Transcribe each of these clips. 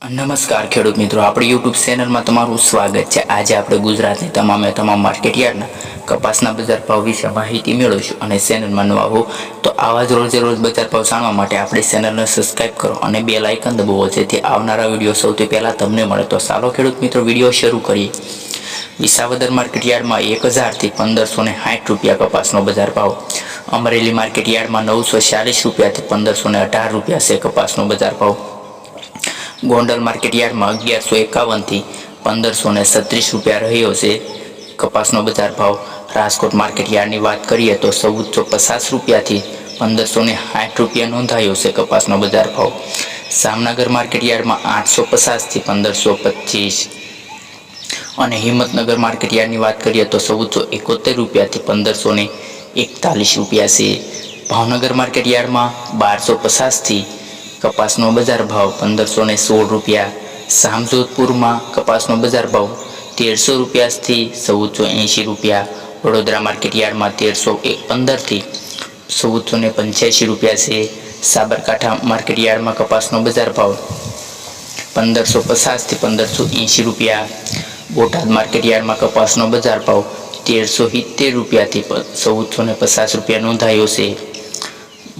નમસ્કાર ખેડૂત મિત્રો, આપણી યુટ્યુબ ચેનલમાં તમારું સ્વાગત છે. આજે આપણે ગુજરાતની તમામે તમામ માર્કેટ યાર્ડના કપાસના બજાર ભાવ વિશે માહિતી મેળવીશું અને ચેનલમાં નવા હો તો આવા જ રોજે રોજ બજાર ભાવ જાણવા માટે આપણી ચેનલને સબસ્ક્રાઇબ કરો અને બે લાઇકન દબાવો, જેથી આવનારા વીડિયો સૌથી પહેલાં તમને મળે. તો ચાલો ખેડૂત મિત્રો વીડિયો શરૂ કરીએ. વિસાવદર માર્કેટ યાર્ડમાં એક હજારથી પંદરસો ને સાઠ રૂપિયા કપાસનો બજાર ભાવ. અમરેલી માર્કેટ યાર્ડમાં નવસો ચાલીસ રૂપિયાથી પંદરસો ને અઢાર રૂપિયા છે કપાસનો બજાર ભાવ. ગોંડલ માર્કેટ યાર્ડમાં અગિયારસો એકાવનથી પંદરસો ને છત્રીસ રૂપિયા રહ્યો છે. કપાસનો બજાર ભાવ રાજકોટ માર્કેટ યાર્ડની વાત કરીએ તો ચૌદસો પચાસ રૂપિયાથી પંદરસો ને સાઠ રૂપિયા નોંધાયો છે કપાસનો બજાર ભાવ. જામનગર માર્કેટ યાર્ડમાં આઠસો પચાસથી પંદરસો પચીસ. અને હિંમતનગર માર્કેટ યાર્ડની વાત કરીએ તો ચૌદસો એકોતેર રૂપિયાથી પંદરસો ને એકતાલીસ રૂપિયા છે. ભાવનગર માર્કેટ યાર્ડમાં બારસો પચાસથી કપાસનો બજાર ભાવ પંદરસો ને સોળ રૂપિયા. સામજોધપુરમાં કપાસનો બજાર ભાવ તેરસો રૂપિયાથી ચૌદસો એંશી રૂપિયા. વડોદરા માર્કેટ યાર્ડમાં તેરસો પંદરથી ચૌદસો ને પંચ્યાસી રૂપિયા છે. સાબરકાંઠા માર્કેટયાર્ડમાં કપાસનો બજાર ભાવ પંદરસો પચાસથી પંદરસો એંશી રૂપિયા. બોટાદ માર્કેટ યાર્ડમાં કપાસનો બજાર ભાવ તેરસો સિત્તેર રૂપિયાથી ચૌદસો ને પચાસ રૂપિયા નોંધાયો છે.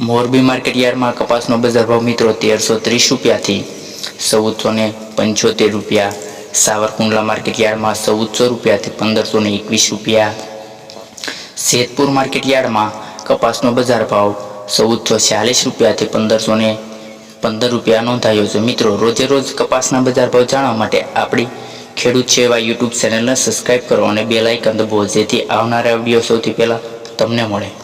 મોરબી માર્કેટ યાર્ડમાં કપાસનો બજાર ભાવ મિત્રો તેરસો ત્રીસ રૂપિયાથી ચૌદસો ને પંચોતેર રૂપિયા. સાવરકુંડલા માર્કેટ યાર્ડમાં ચૌદસો રૂપિયાથી પંદરસો ને એકવીસ રૂપિયા. જેતપુર માર્કેટ યાર્ડમાં કપાસનો બજાર ભાવ ચૌદસો છ્યાલીસ રૂપિયાથી પંદરસો ને પંદર રૂપિયા નોંધાયો છે. મિત્રો, રોજે રોજ કપાસના બજાર ભાવ જાણવા માટે આપણી ખેડૂત સેવા યુટ્યુબ ચેનલને સબસ્ક્રાઈબ કરો અને બે લાઇકન દબાવો જેથી આવનારા વીડિયો સૌથી પહેલાં તમને મળે.